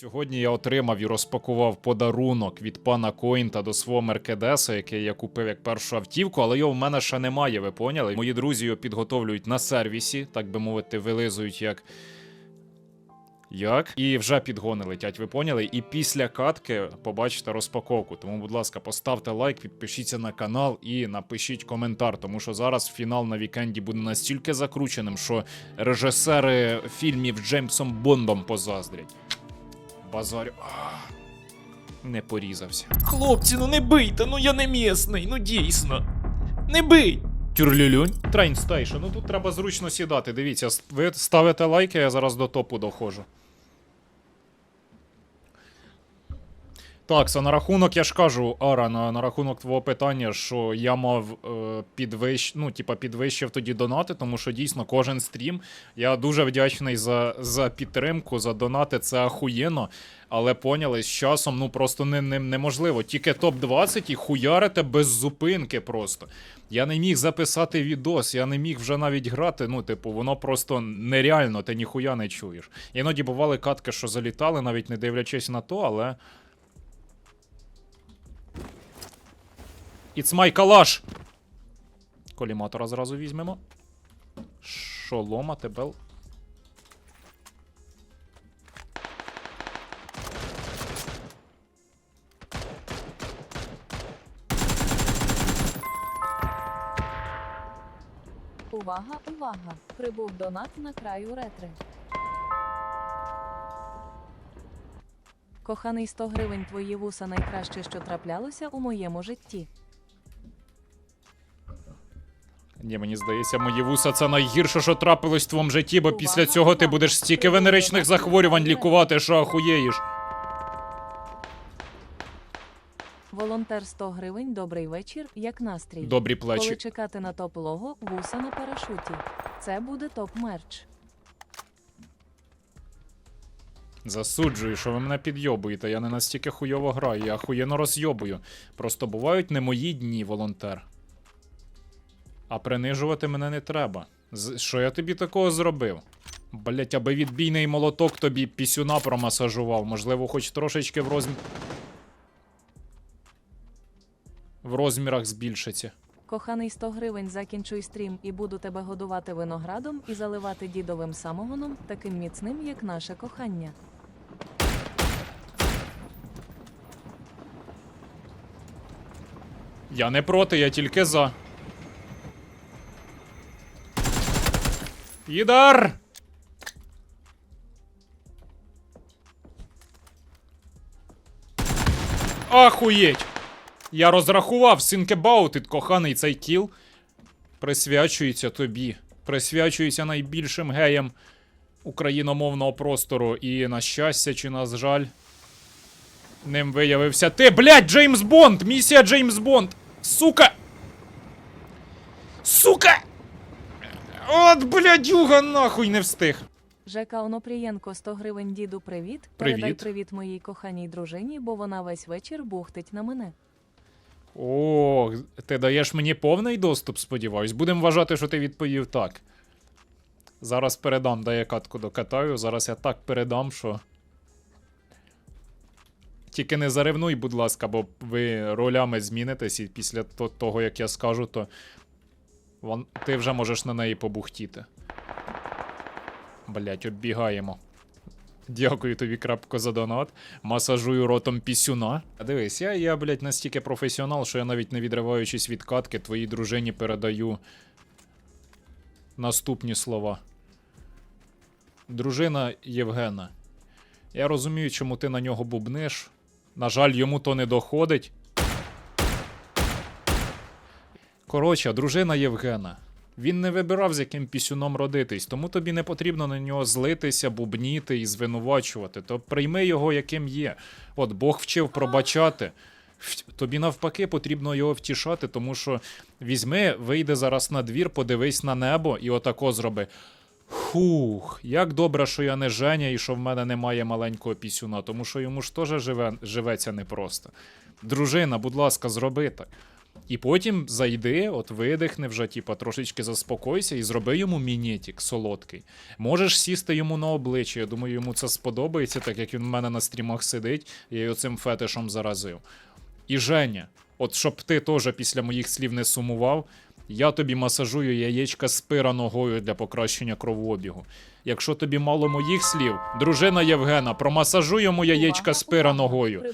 Сьогодні я отримав і розпакував подарунок від пана Коінта до свого Меркедеса, який я купив як першу автівку, але його в мене ще немає, ви поняли? Мої друзі його підготовлюють на сервісі, так би мовити, вилизують як. Як? І вже підгони летять, ви поняли? І після катки побачите розпаковку. Тому, будь ласка, поставте лайк, підпишіться на канал і напишіть коментар, тому що зараз фінал на вікенді буде настільки закрученим, що режисери фільмів Джеймсом Бондом позаздрять. Базарю. А, Не порізався. Хлопці, ну не бийте, ну я не місний, ну дійсно. Не бий! Тюрлюлюнь. Трейнстейшн, Ну тут треба зручно сідати. Дивіться, ви ставите лайки, я зараз до топу доходжу. Так, це на рахунок, я ж кажу, Ара, на, на рахунок твого питання, що я мав е, підвищ, ну, типа, підвищив тоді донати, тому що дійсно кожен стрім. Я дуже вдячний за, за підтримку, за донати, це ахуєнно. Але поняли, з часом ну просто не, не, неможливо. Тільки топ-20 і хуярите без зупинки просто. Я не міг записати відос, я не міг вже навіть грати. Ну, типу, воно просто нереально, ти ніхуя не чуєш. Іноді бували катки, що залітали, навіть не дивлячись на то, але. It's my калаш! Коліматора зразу візьмемо. Шолома, тебел. Увага, увага! Прибув донат на краю ретри. Коханий 100 гривень твої вуса найкраще, що траплялося у моєму житті. Ні, мені здається, мої вуса це найгірше, що трапилось в твоєму житті, бо після цього ти будеш стільки венеричних захворювань лікувати, що ахуєєш. Волонтер 100 гривень, добрий вечір, як настрій. Добрі Коли чекати на топ лого, вуса на парашуті. Це буде топ мерч. Засуджую, що ви мене підйобуєте. Я не настільки хуйово граю, я ахуєнно розйобую. Просто бувають не мої дні, волонтер. А принижувати мене не треба. З- Що я тобі такого зробив? Блять, аби відбійний молоток тобі пісюна промасажував. Можливо, хоч трошечки в розмір. В розмірах збільшиться. Коханий 100 гривень, закінчуй стрім і буду тебе годувати виноградом і заливати дідовим самогоном, таким міцним, як наше кохання. Я не проти, я тільки за. Ідар! Ахуєть! Я розрахував, it, коханий цей кіл. Присвячується тобі. Присвячується найбільшим геям україномовного простору. І на щастя чи на жаль. Ним виявився ти, блядь, Джеймс Бонд! Місія Джеймс Бонд! Сука! Сука! От, блядюга, нахуй не встиг. Жека Онопрієнко 100 гривень діду привіт. Привіт. Передай привіт моїй коханій дружині, бо вона весь вечір бухтить на мене. О, ти даєш мені повний доступ, сподіваюсь. Будемо вважати, що ти відповів так. Зараз передам, дай я катку докатаю. Зараз я так передам, що. Тільки не заревнуй, будь ласка, бо ви ролями змінитесь, і після то- того, як я скажу, то вон, ти вже можеш на неї побухтіти. Блять, оббігаємо. Дякую тобі, крапко, за донат. Масажую ротом пісюна. Дивись, я, я, блядь, настільки професіонал, що я навіть не відриваючись від катки, твоїй дружині передаю наступні слова. Дружина Євгена. Я розумію, чому ти на нього бубниш. На жаль, йому то не доходить. Коротше, дружина Євгена. Він не вибирав, з яким пісюном родитись, тому тобі не потрібно на нього злитися, бубніти і звинувачувати. То прийми його, яким є. От Бог вчив пробачати. Тобі навпаки потрібно його втішати, тому що візьми, вийди зараз на двір, подивись на небо і отако зроби. Фух, як добре, що я не Женя і що в мене немає маленького пісюна, тому що йому ж теж живе, живеться непросто. Дружина, будь ласка, зроби так. І потім зайди, от видихни вже, типа, трошечки заспокойся і зроби йому мінетік солодкий. Можеш сісти йому на обличчя. Я думаю, йому це сподобається, так як він в мене на стрімах сидить, я його цим фетишем заразив. І Женя, от щоб ти теж після моїх слів не сумував, я тобі масажую яєчка спира ногою для покращення кровообігу. Якщо тобі мало моїх слів, дружина Євгена, промасажуй йому яєчка спира ногою.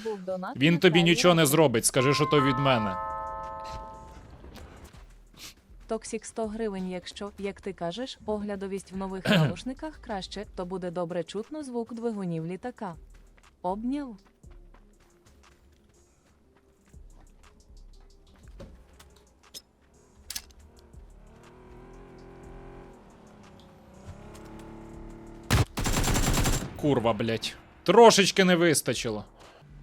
Він тобі нічого не зробить, скажи, що то від мене. Токсік 100 гривень, якщо, як ти кажеш, оглядовість в нових наушниках краще, то буде добре чутно звук двигунів літака. Обняв. Курва, блять. Трошечки не вистачило.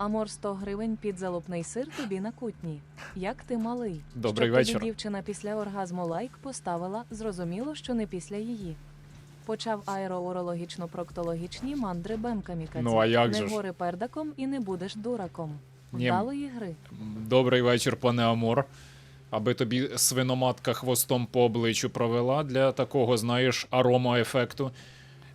Амор 100 гривень під залупний сир тобі на кутні. Як ти малий? Добрий Щоб вечір. Тобі дівчина після оргазму лайк поставила, зрозуміло, що не після її. Почав аероурологічно-проктологічні мандри бемками Ну, а як не же ж? гори пердаком і не будеш дураком. Ні. Вдалої гри. Добрий вечір, пане Амор. Аби тобі свиноматка хвостом по обличчю провела для такого, знаєш, аромаефекту.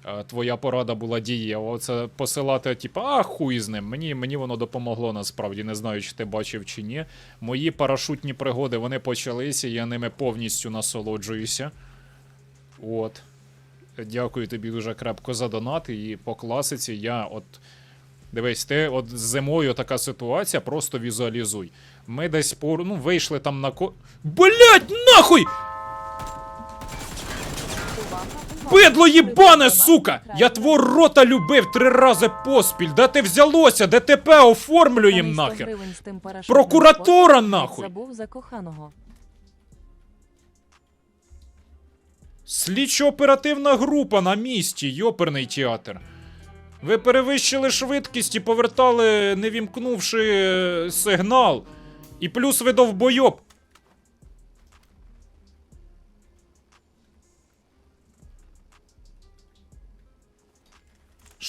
Е, Твоя порада була дієва. Оце посилати, типу, а хуй з ним. Мені, мені воно допомогло насправді. Не знаю, чи ти бачив чи ні. Мої парашутні пригоди вони почалися, я ними повністю насолоджуюся. От. Дякую тобі дуже крепко за донат. І по класиці я от. Дивись, ти от зимою така ситуація, просто візуалізуй. Ми десь по, ну, вийшли там на ко. Блять, нахуй! Бидло їбане, сука! Я твого рота любив три рази поспіль. Де ти взялося? ДТП оформлю їм Там і 100 нахер. Прокуратура нахуй! Забув за коханого. Слідчо-оперативна група на місці, йоперний театр. Ви перевищили швидкість і повертали, не вімкнувши е, сигнал. І плюс ви довбойоб.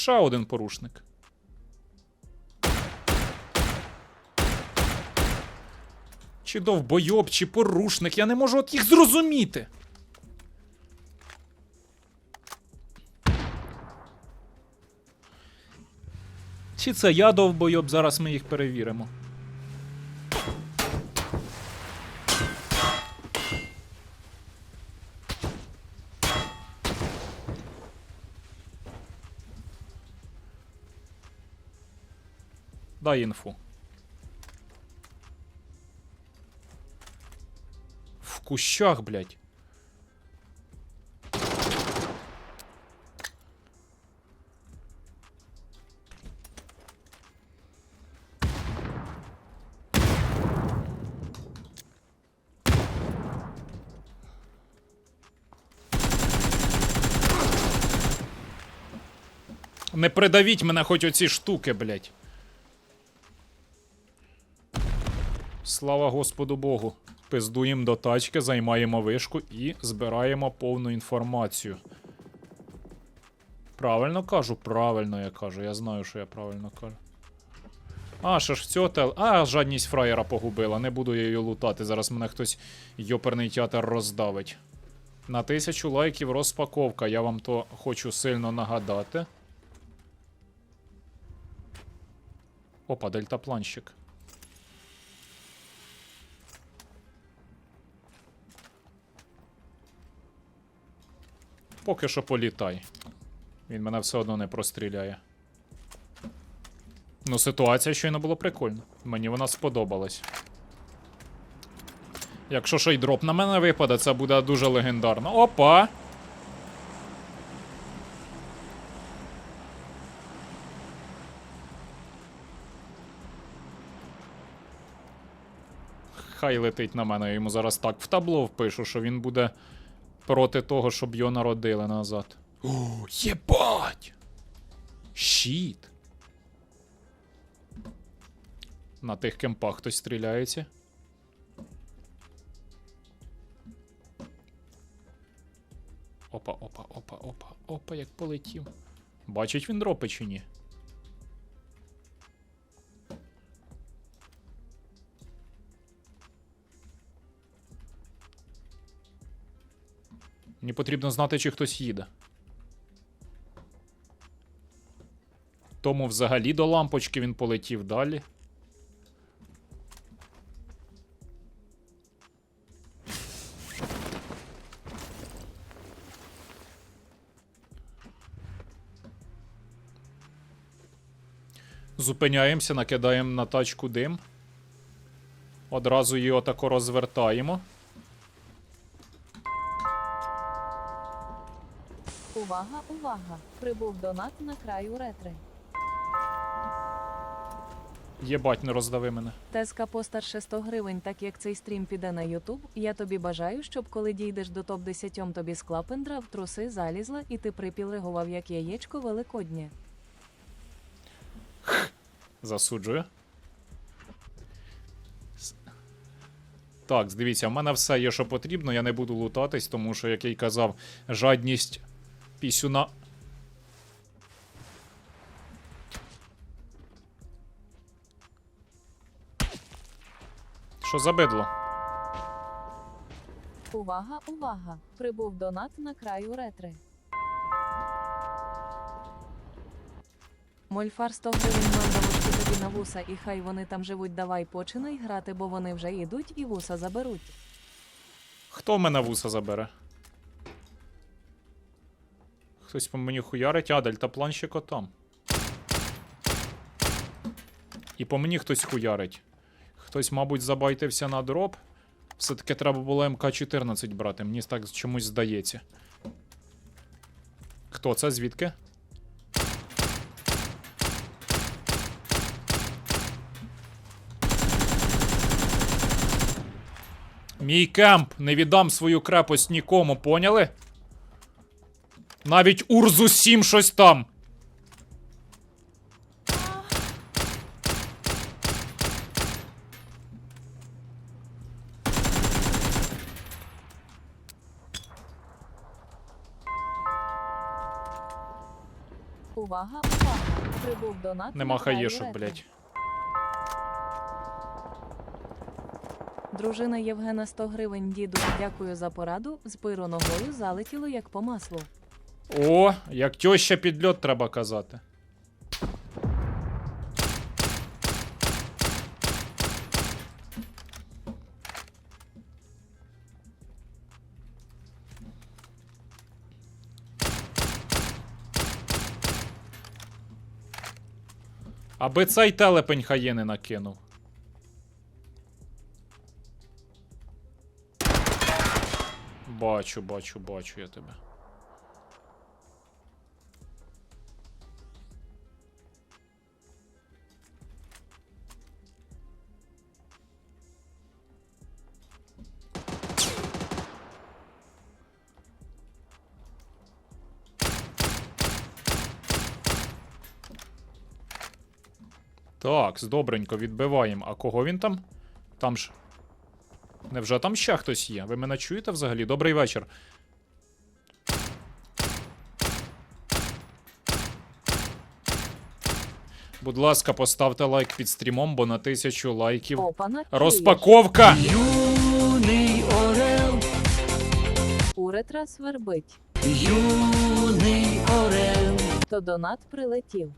Ще один порушник. Чи довбойоб, чи порушник, я не можу от їх зрозуміти. Чи це я довбойоб, зараз ми їх перевіримо. Дай інфу. В кущах, блядь. Не придавіть мене хоч оці штуки, блядь. Слава Господу Богу. Пиздуємо до тачки, займаємо вишку і збираємо повну інформацію. Правильно кажу? Правильно я кажу. Я знаю, що я правильно кажу. А, ще ж в цього тел. А, жадність фраєра погубила. Не буду я її лутати. Зараз мене хтось йоперний театр роздавить. На тисячу лайків розпаковка. Я вам то хочу сильно нагадати. Опа, дельтапланщик. Поки що політай. Він мене все одно не простріляє. Ну, ситуація щойно була прикольна. Мені вона сподобалась. Якщо ще й дроп на мене випаде, це буде дуже легендарно. Опа! Хай летить на мене, я йому зараз так в табло впишу, що він буде проти того, щоб його народили назад. О, єбать! Щіт! На тих кемпах хтось стріляється. Опа, опа, опа, опа, опа, як полетів. Бачить він дропи чи ні? Мені потрібно знати, чи хтось їде. Тому взагалі до лампочки він полетів далі. Зупиняємося, накидаємо на тачку дим. Одразу її отако розвертаємо. Увага, увага! Прибув донат на краю ретри. Єбать, не роздави мене. Теска постарше 100 гривень, так як цей стрім піде на Ютуб. Я тобі бажаю, щоб коли дійдеш до топ 10 тобі з клапендра в труси залізла і ти припілигував як яєчко великоднє. Засуджую. Так, дивіться, в мене все є, що потрібно. Я не буду лутатись, тому що, як я й казав, жадність пісюна. Що за бидло? Увага, увага! Прибув донат на краю ретри. Мольфар 100 гривень мандалочки тобі на вуса, і хай вони там живуть. Давай починай грати, бо вони вже йдуть і вуса заберуть. Хто в мене вуса забере? Хтось по мені хуярить, а дельтапланщик отам. І по мені хтось хуярить. Хтось, мабуть, забайтився на дроп. Все-таки треба було МК-14 брати, мені так чомусь здається. Хто це? Звідки? Мій кемп, не віддам свою крепость нікому, поняли? Навіть Урзу 7 щось там. Увага, увага! Прибув донат. Нема хаєшок, блять. Дружина Євгена 100 гривень діду. Дякую за пораду. З пиру ногою залетіло як по маслу. О, як тьоща під льот треба казати. Аби цей телепень хаєни накинув. Бачу, бачу, бачу я тебе. Так, добренько, відбиваємо. А кого він там? Там ж. Невже там ще хтось є? Ви мене чуєте взагалі? Добрий вечір. Будь ласка, поставте лайк під стрімом, бо на тисячу лайків. Розпаковка! Юний орел, Уретра свербить. юний орел, То донат прилетів.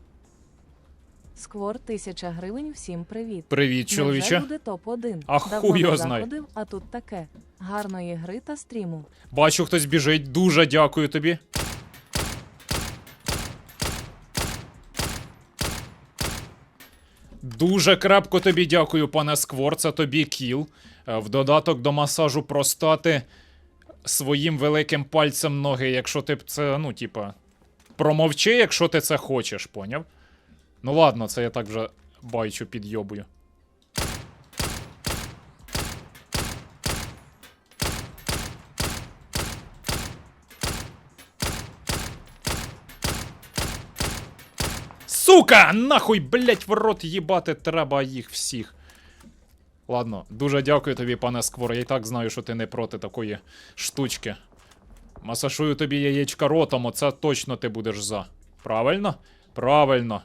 Сквор 1000 гривень. Всім привіт. Привіт, Невже чоловіче. буде топ-1. А Давно хуй його знає. заходив, а тут таке. Гарної гри та стріму. Бачу, хтось біжить. Дуже дякую тобі. Дуже крепко тобі дякую, пане Сквор. Це тобі кіл. Е, В додаток до масажу простати своїм великим пальцем ноги, якщо ти це, ну, типа, промовчи, якщо ти це хочеш, поняв? Ну ладно, це я так вже байчу підйобую. Сука! Нахуй, блять, в рот їбати треба їх всіх. Ладно, дуже дякую тобі, пане Сквор. Я і так знаю, що ти не проти такої штучки. Масашую тобі яєчка ротом, оце точно ти будеш за. Правильно? Правильно.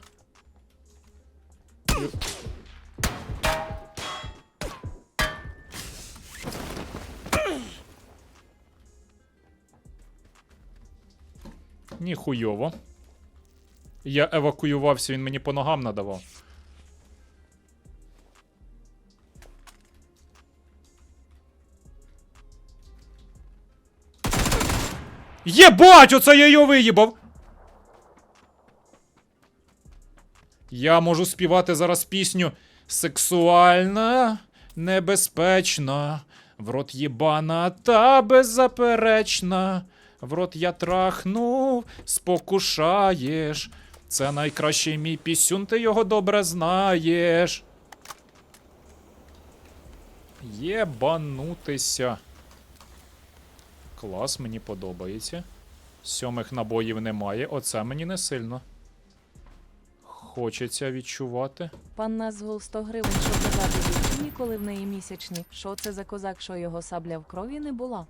Ні, хуйово. Я евакуювався, він мені по ногам надавав. Єбать, оце я його виїбав! Я можу співати зараз пісню Сексуальна, небезпечна, в рот єбана та беззаперечна. В рот я трахнув, спокушаєш. Це найкращий мій пісюн, ти його добре знаєш. Єбанутися. Клас, мені подобається. Сьомих набоїв немає, оце мені не сильно. Хочеться відчувати. Пан Назгул 100 гривень, що казати дівчині, коли в неї місячні. Що це за козак, що його сабля в крові не була?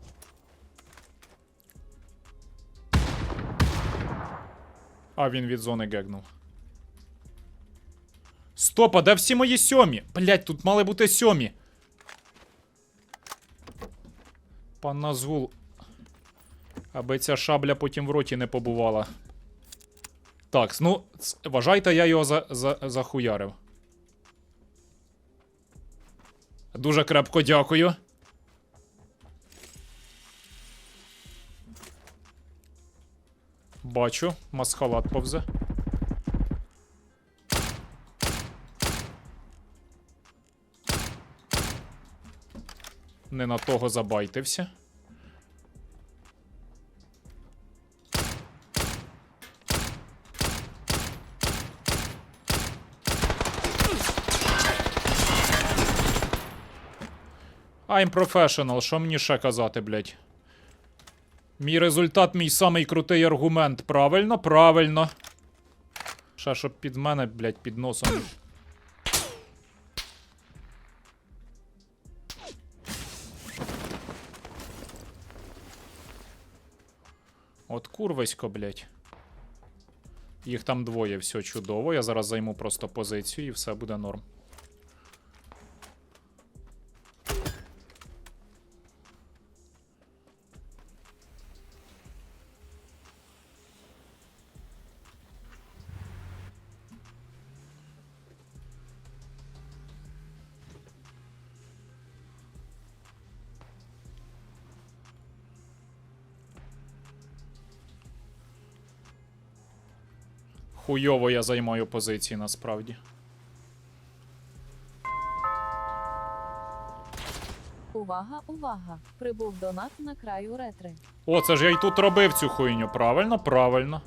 А він від зони гегнув. Стоп, а де всі мої сьомі? Блять, тут мали бути сьомі. Пан Назгул. Аби ця шабля потім в роті не побувала. Так, ну, вважайте, я його за, за, захуярив. Дуже крепко дякую. Бачу, масхалат повзе. Не на того забайтився. I'm professional, що мені ще казати, блядь? Мій результат, мій самий крутий аргумент. Правильно, правильно. Ще щоб під мене, блядь, під носом. От курвисько, блядь. Їх там двоє, все чудово. Я зараз займу просто позицію і все буде норм. Хуйово я займаю позиції насправді. Увага, увага! Прибув донат на краю ретри. О, це ж я й тут робив цю хуйню. Правильно, правильно.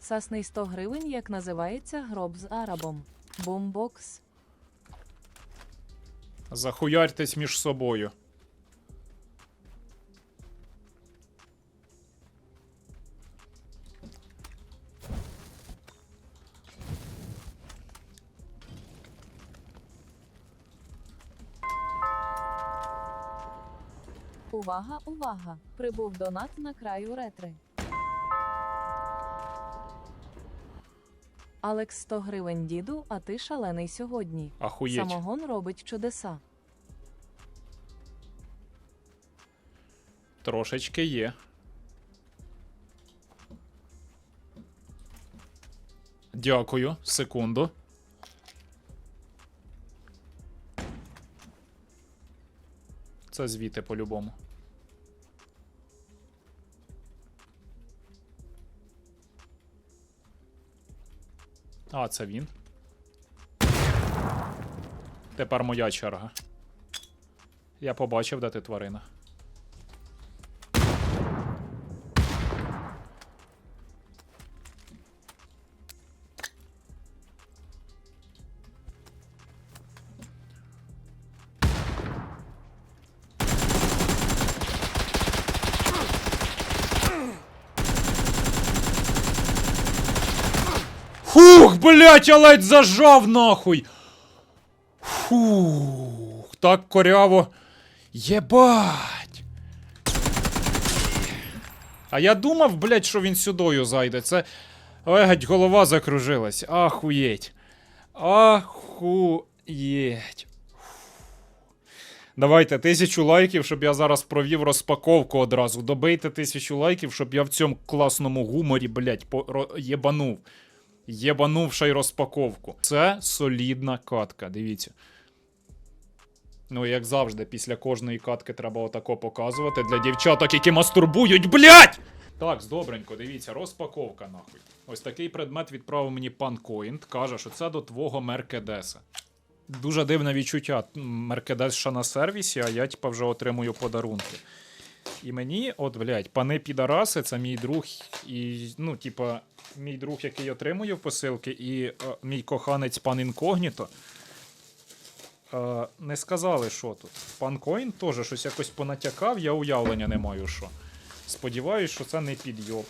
Сасний 100 гривень, як називається гроб з арабом. Бумбокс. Захуяртесь між собою. Увага, увага! Прибув донат на краю ретри. Алекс 100 гривень діду, а ти шалений сьогодні. Ахуєть. Самогон робить чудеса. Трошечки є. Дякую. Секунду. Це звідти по-любому. А, це він. Тепер моя черга. Я побачив, де ти тварина. Блять, я ледь зажав нахуй. Фух, так коряво. Єбать. А я думав, блять, що він сюдою зайде. Це. Ой, геть, голова закружилась. Ахуєть. Ахуєть. Давайте тисячу лайків, щоб я зараз провів розпаковку одразу. Добийте тисячу лайків, щоб я в цьому класному гуморі, ро- єбанув. Єбанув ще й розпаковку. Це солідна катка, дивіться. Ну, як завжди, після кожної катки треба отако показувати для дівчаток, які мастурбують, блядь! Так, добренько, дивіться, розпаковка нахуй. Ось такий предмет відправив мені пан Коінт. Каже, що це до твого Меркедеса. Дуже дивне відчуття. Меркедес ще на сервісі, а я типа вже отримую подарунки. І мені, от, блядь, пани підараси, це мій друг, і, ну, типа, мій друг, який отримує посилки, і е, мій коханець пан Інкогніто. Е, не сказали, що тут. Пан Коін теж щось якось понатякав, я уявлення не маю що. Сподіваюсь, що це не підйоб.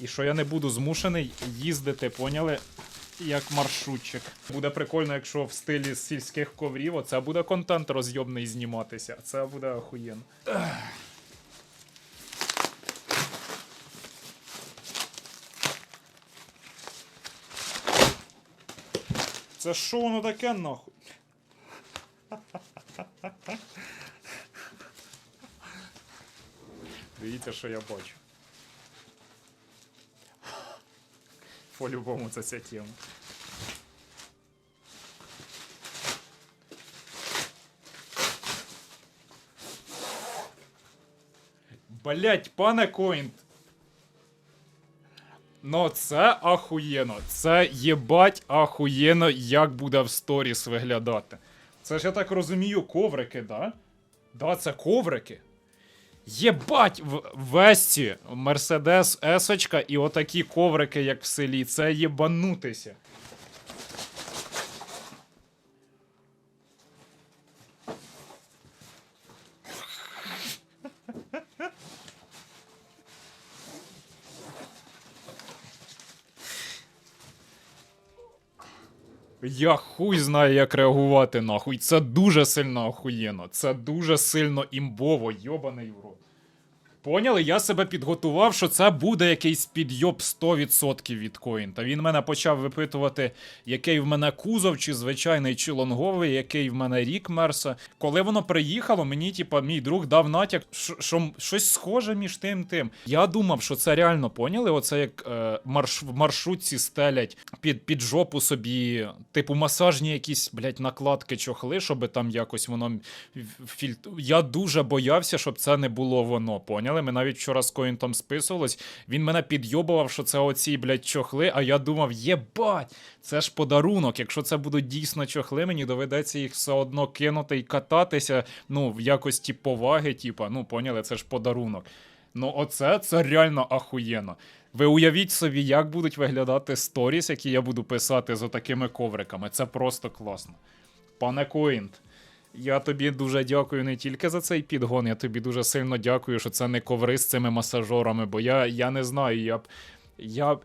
І що я не буду змушений їздити, поняли? Як маршрутчик. Буде прикольно, якщо в стилі сільських коврів, оце буде контент розйобний зніматися. Це буде охуєнно. Це що воно таке нахуй? Дивіться, що я бачу. По-любому це ця тема. Блять, пане Коінт. Ну, це ахуєно. Це єбать ахуєно, як буде в сторіс виглядати. Це ж я так розумію, коврики, да? Да, це коврики. Єбать, в Весті, Мерседес Есочка і отакі коврики, як в селі. Це єбанутися. Я хуй знаю, як реагувати нахуй. Це дуже сильно охуєно. Це дуже сильно імбово, йобаний в рот. Поняли? Я себе підготував, що це буде якийсь підйоб 100% від коінта. Він мене почав випитувати, який в мене кузов, чи звичайний, чи лонговий, який в мене рік Мерса. Коли воно приїхало, мені, типа, мій друг дав натяк, що, що щось схоже між тим тим. Я думав, що це реально поняли. Оце як е, марш, в маршрутці стелять під, під жопу собі, типу, масажні якісь, блядь, накладки, чохли, щоб там якось воно фільтр. Я дуже боявся, щоб це не було воно. Поняли? Ми навіть вчора з Коінтом списувались. Він мене підйобував, що це оці, блядь, чохли, а я думав, єбать, це ж подарунок. Якщо це будуть дійсно чохли, мені доведеться їх все одно кинути і кататися, ну, в якості поваги, типа, ну, поняли, це ж подарунок. Ну, оце це реально ахуєнно. Ви уявіть собі, як будуть виглядати сторіс, які я буду писати з отакими ковриками. Це просто класно. Пане Коінт, я тобі дуже дякую не тільки за цей підгон, я тобі дуже сильно дякую, що це не коври з цими масажорами, бо я, я не знаю, я б. Я,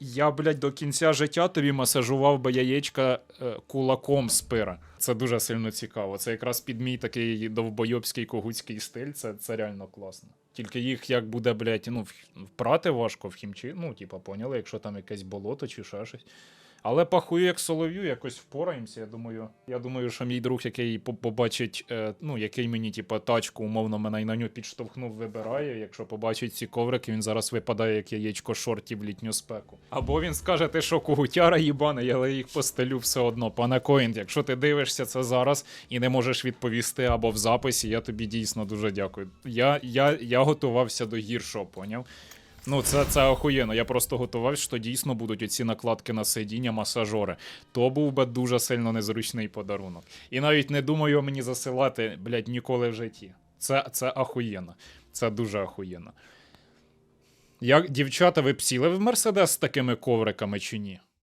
я, блядь, до кінця життя тобі масажував би яєчка е, кулаком з пира. Це дуже сильно цікаво. Це якраз під мій такий довбойобський когутський стиль. Це, це реально класно. Тільки їх як буде, блядь, ну, впрати важко в хімчі. Ну, типа, поняли, якщо там якесь болото чи ще щось. Але пахую як солов'ю, якось впораємося. Я думаю, я думаю, що мій друг, який побачить, е, ну, який мені, типу, тачку, умовно, мене і на нього підштовхнув, вибирає. Якщо побачить ці коврики, він зараз випадає як яєчко шорті в літню спеку. Або він скаже, ти що, когутяра їбаний, але їх постелю все одно. Пане Коїнд, якщо ти дивишся це зараз і не можеш відповісти або в записі, я тобі дійсно дуже дякую. Я, я, я готувався до гіршого, поняв? Ну, це, це охуєнно. Я просто готувався, що дійсно будуть оці накладки на сидіння, масажори. То був би дуже сильно незручний подарунок. І навіть не думаю мені засилати, блядь, ніколи в житті. Це, це ахуєнно. Це дуже ахуєнно. Як, дівчата, ви б сіли в Мерседес з такими ковриками чи ні?